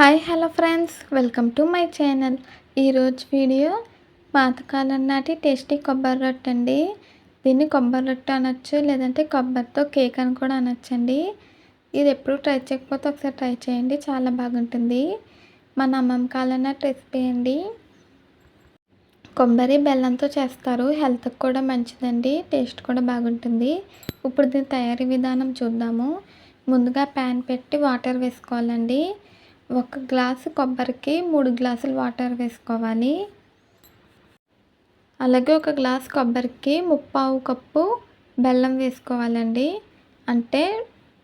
Hi hello friends. Welcome to my channel. ఈరోజు video పాతకాలం నాటి టేస్టీ కొబ్బరి రొట్టె అండి. దీన్ని కొబ్బరి రొట్టె అనొచ్చు లేదంటే కొబ్బరితో కేక్ అని కూడా అనొచ్చండి ఇది ఎప్పుడు ట్రై చేయకపోతే ఒకసారి ట్రై చేయండి చాలా బాగుంటుంది. మన అమ్మమ్మ కాలం నాటి రెసిపీ అండి. కొబ్బరి బెల్లంతో చేస్తారు హెల్త్కి కూడా మంచిదండి టేస్ట్ కూడా బాగుంటుంది. ఇప్పుడు దీని తయారీ విధానం చూద్దాము. ముందుగా ప్యాన్ పెట్టి వాటర్ వేసుకోవాలండి. ఒక గ్లాసు కొబ్బరికి మూడు గ్లాసులు వాటర్ వేసుకోవాలి. అలాగే ఒక గ్లాస్ కొబ్బరికి ముప్పావు కప్పు బెల్లం వేసుకోవాలండి. అంటే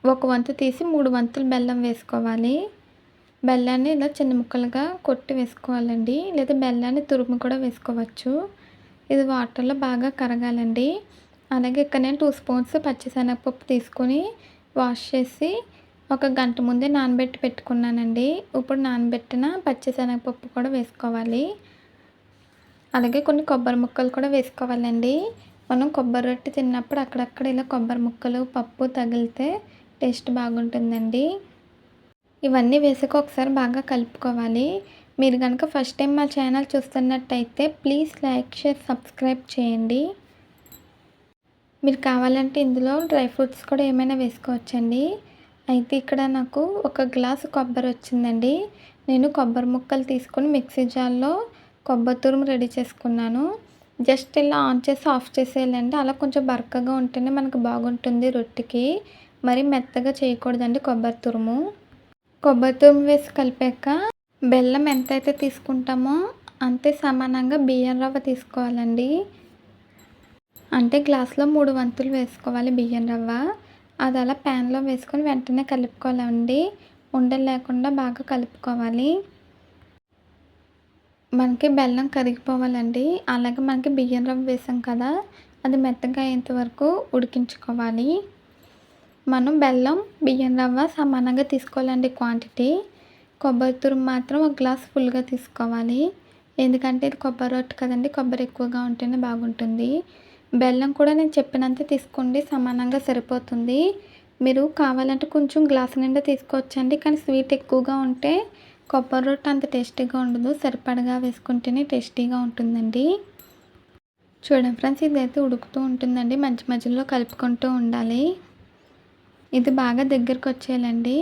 ఒక వంతు తీసి మూడు వంతులు బెల్లం వేసుకోవాలి. బెల్లాన్ని ఇలా చిన్న ముక్కలుగా కొట్టి వేసుకోవాలండి. లేదా బెల్లాన్ని తురుము కూడా వేసుకోవచ్చు. ఇది వాటర్లో బాగా కరగాలండి. అలాగే ఇక్కడ నేను టూ స్పూన్స్ పచ్చిశనగపప్పు తీసుకొని వాష్ చేసి ఒక గంట ముందే నానబెట్టి పెట్టుకున్నానండి. ఇప్పుడు నానబెట్టిన పచ్చిశనగపప్పు కూడా వేసుకోవాలి. అలాగే కొన్ని కొబ్బరి ముక్కలు కూడా వేసుకోవాలండి. మనం కొబ్బరి రొట్టె తిన్నప్పుడు అక్కడక్కడ ఇలా కొబ్బరి ముక్కలు పప్పు తగిలితే టేస్ట్ బాగుంటుందండి. ఇవన్నీ వేసుకు ఒకసారి బాగా కలుపుకోవాలి. మీరు కనుక ఫస్ట్ టైం మా ఛానల్ చూస్తున్నట్టయితే ప్లీజ్ లైక్ షేర్ సబ్స్క్రైబ్ చేయండి. మీరు కావాలంటే ఇందులో డ్రై ఫ్రూట్స్ కూడా ఏమైనా వేసుకోవచ్చండి. అయితే ఇక్కడ నాకు ఒక గ్లాసు కొబ్బరి వచ్చిందండి. నేను కొబ్బరి ముక్కలు తీసుకొని మిక్సీ జార్లో కొబ్బరి తురుము రెడీ చేసుకున్నాను. జస్ట్ ఇలా ఆన్ చేసి ఆఫ్ చేసేయాలండి. అలా కొంచెం బరకగా ఉంటేనే మనకు బాగుంటుంది రొట్టెకి. మరి మెత్తగా చేయకూడదండి కొబ్బరి తురుము. కొబ్బరి తురుము వేసి కలిపాక బెల్లం ఎంతైతే తీసుకుంటామో అంతే సమానంగా బియ్యం రవ్వ తీసుకోవాలండి. అంటే గ్లాస్లో మూడు వంతులు వేసుకోవాలి బియ్యం రవ్వ. అది అలా ప్యాన్లో వేసుకొని వెంటనే కలుపుకోవాలండి. ఉండలు లేకుండా బాగా కలుపుకోవాలి. మనకి బెల్లం కరిగిపోవాలండి. అలాగే మనకి బియ్యం రవ్వ వేసాం కదా అది మెత్తగా అయ్యేంత వరకు ఉడికించుకోవాలి. మనం బెల్లం బియ్యం రవ్వ సమానంగా తీసుకోవాలండి క్వాంటిటీ. కొబ్బరి తురుము మాత్రం ఒక గ్లాస్ ఫుల్గా తీసుకోవాలి. ఎందుకంటే ఇది కొబ్బరి రొట్టె కదండి కొబ్బరి ఎక్కువగా ఉంటేనే బాగుంటుంది. బెల్లం కూడా నేను చెప్పినంత తీసుకోండి సమానంగా సరిపోతుంది. మీరు కావాలంటే కొంచెం గ్లాస్ నిండా తీసుకోవచ్చండి కానీ స్వీట్ ఎక్కువగా ఉంటే కొబ్బరి రొట్టె అంత టేస్టీగా ఉండదు సరిపడగా వేసుకుంటేనే టేస్టీగా ఉంటుందండి. చూడండి ఫ్రెండ్స్ ఇదైతే ఉడుకుతూ ఉంటుందండి మధ్య మధ్యలో కలుపుకుంటూ ఉండాలి. ఇది బాగా దగ్గరకు వచ్చేయాలండి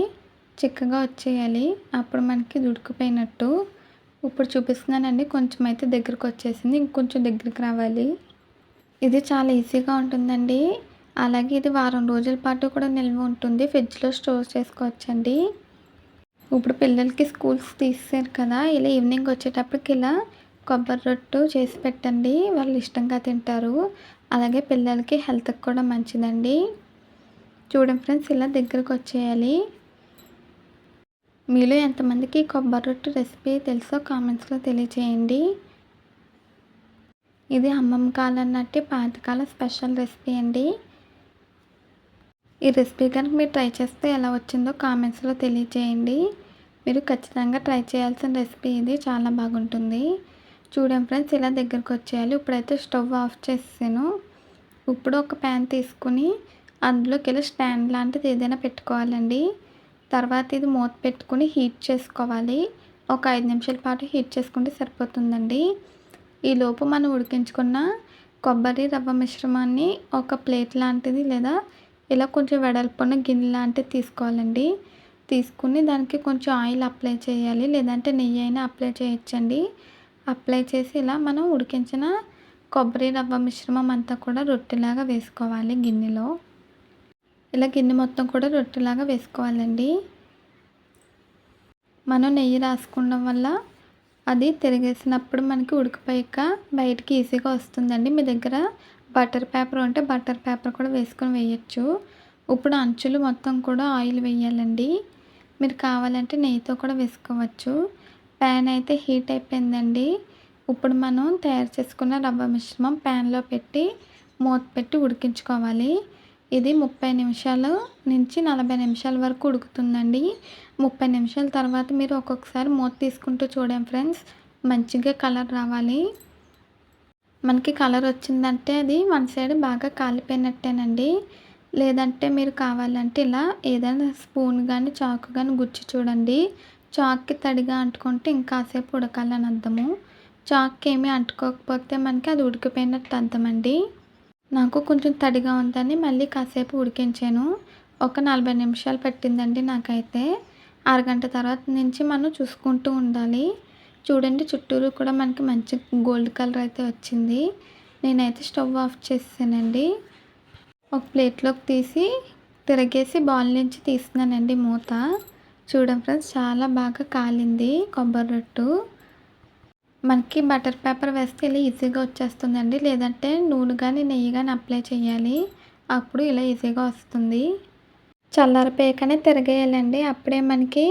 చిక్కగా వచ్చేయాలి అప్పుడు మనకి ఇది ఉడికిపోయినట్టు. ఇప్పుడు చూపిస్తున్నానండి కొంచెం అయితే దగ్గరకు వచ్చేసింది ఇంకొంచెం దగ్గరికి రావాలి. ఇది చాలా ఈజీగా ఉంటుందండి. అలాగే ఇది వారం రోజుల పాటు కూడా నిల్వ ఉంటుంది. ఫ్రిడ్జ్లో స్టోర్ చేసుకోవచ్చండి. ఇప్పుడు పిల్లలకి స్కూల్స్ తీసారు కదా ఇలా ఈవినింగ్ వచ్చేటప్పటికి ఇలా కొబ్బరి రొట్టు చేసి పెట్టండి. వాళ్ళు ఇష్టంగా తింటారు. అలాగే పిల్లలకి హెల్త్కి కూడా మంచిదండి. చూడండి ఫ్రెండ్స్ ఇలా దగ్గరకు వచ్చేయాలి. మీలో ఎంతమందికి కొబ్బరి రొట్టు రెసిపీ తెలుసో కామెంట్స్లో తెలియచేయండి. ఇది అమ్మమ్మ కాలం నాటి పాతకాల స్పెషల్ రెసిపీ అండి. ఈ రెసిపీ కనుక మీరు ట్రై చేస్తే ఎలా వచ్చిందో కామెంట్స్లో తెలియజేయండి మీరు ఖచ్చితంగా ట్రై చేయాల్సిన రెసిపీ ఇది చాలా బాగుంటుంది. చూడండి ఫ్రెండ్స్ ఇలా దగ్గరకు వచ్చేయాలి. ఇప్పుడైతే స్టవ్ ఆఫ్ చేసాను ఇప్పుడు ఒక ప్యాన్ తీసుకుని అందులోకి వెళ్ళి స్టాండ్ లాంటిది ఏదైనా పెట్టుకోవాలండి. తర్వాత ఇది మూత పెట్టుకుని హీట్ చేసుకోవాలి. ఒక ఐదు నిమిషాల పాటు హీట్ చేసుకుంటే సరిపోతుందండి. ఈలోపు మనం ఉడికించుకున్న కొబ్బరి రవ్వ మిశ్రమాన్ని ఒక ప్లేట్ లాంటిది లేదా ఇలా కొంచెం వెడల్పున్న గిన్నె లాంటిది తీసుకోవాలండి. తీసుకుని దానికి కొంచెం ఆయిల్ అప్లై చేయాలి. లేదంటే నెయ్యి అయినా అప్లై చేయొచ్చండి. అప్లై చేసి ఇలా మనం ఉడికించిన కొబ్బరి రవ్వ మిశ్రమం అంతా కూడా రొట్టెలాగా వేసుకోవాలి గిన్నెలో. ఇలా గిన్నె మొత్తం కూడా రొట్టెలాగా వేసుకోవాలండి. మనం నెయ్యి రాసుకోవడం వల్ల అది తిరిగేసినప్పుడు మనకి ఉడికిపోయాక బయటికి ఈజీగా వస్తుందండి. మీ దగ్గర బటర్ పేపర్ ఉంటే బటర్ పేపర్ కూడా వేసుకొని వేయచ్చు. ఇప్పుడు అంచులు మొత్తం కూడా ఆయిల్ వేయాలండి. మీరు కావాలంటే నెయ్యితో కూడా వేసుకోవచ్చు. ప్యాన్ అయితే హీట్ అయిపోయిందండి. ఇప్పుడు మనం తయారు చేసుకున్న రవ్వ మిశ్రమం ప్యాన్లో పెట్టి మూత పెట్టి ఉడికించుకోవాలి. ఇది ముప్పై నిమిషాలు నుంచి నలభై నిమిషాల వరకు ఉడుకుతుందండి. ముప్పై నిమిషాల తర్వాత మీరు ఒక్కొక్కసారి మూత తీసుకుంటూ చూడండి ఫ్రెండ్స్. మంచిగా కలర్ రావాలి. మనకి కలర్ వచ్చిందంటే అది వన్ సైడ్ బాగా కాలిపోయినట్టేనండి. లేదంటే మీరు కావాలంటే ఇలా ఏదైనా స్పూన్ కానీ చాకు కానీ గుచ్చి చూడండి. చాక్కి తడిగా అంటుకుంటే ఇంకాసేపు ఉడకాలని అర్థము. చాక్కి ఏమీ అంటుకోకపోతే మనకి అది ఉడికిపోయినట్టు అర్థమండి. నాకు కొంచెం తడిగా ఉందని మళ్ళీ కాసేపు ఉడికించాను. ఒక నలభై నిమిషాలు పట్టిందండి నాకైతే. అరగంట తర్వాత నుంచి మనం చూసుకుంటూ ఉండాలి. చూడండి చుట్టూరు కూడా మనకి మంచి గోల్డ్ కలర్ అయితే వచ్చింది. నేనైతే స్టవ్ ఆఫ్ చేసానండి ఒక ప్లేట్లోకి తీసి తిరగేసి బాల్ నుంచి తీస్తున్నానండి మూత. చూడండి ఫ్రెండ్స్ చాలా బాగా కాలింది కొబ్బరి రొట్టు. మనకి బటర్ పేపర్ వేస్తే ఇలా ఈజీగా వచ్చేస్తుందండి. లేదంటే నూనె కానీ నెయ్యి కానీ అప్లై చేయాలి. అప్పుడు ఇలా ఈజీగా వస్తుంది. చల్లారిపోయాకనే తిరగేయాలండి. అప్పుడే మనకి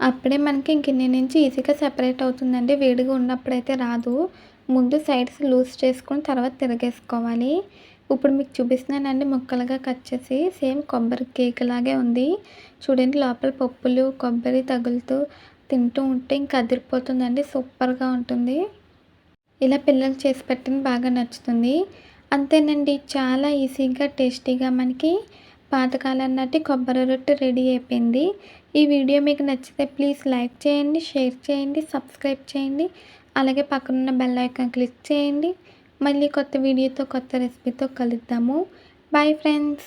అప్పుడే మనకి ఇంకిన్ని నుంచి ఈజీగా సెపరేట్ అవుతుందండి. వేడిగా ఉన్నప్పుడైతే రాదు. ముందు సైడ్స్ లూజ్ చేసుకుని తర్వాత తిరగేసుకోవాలి. ఇప్పుడు మీకు చూపిస్తున్నానండి ముక్కలుగా కట్ చేసి. సేమ్ కొబ్బరి కేక్ లాగే ఉంది. చూడండి లోపల పప్పులు కొబ్బరి తగులుతూ తింటూ ఉంటే ఇంకా అదిరిపోతుందండి. సూపర్గా ఉంటుంది. ఇలా పిల్లలు చేసి పెట్టిన బాగా నచ్చుతుంది. అంతేనండి చాలా ఈజీగా టేస్టీగా మనకి పాతకాలం నాటి కొబ్బరి రొట్టె రెడీ అయిపోయింది. ఈ వీడియో మీకు నచ్చితే ప్లీజ్ లైక్ చేయండి షేర్ చేయండి సబ్స్క్రైబ్ చేయండి. అలాగే పక్కనున్న బెల్ ఐకాన్ క్లిక్ చేయండి. మళ్ళీ కొత్త వీడియోతో కొత్త రెసిపీతో కలుద్దాము. Bye friends.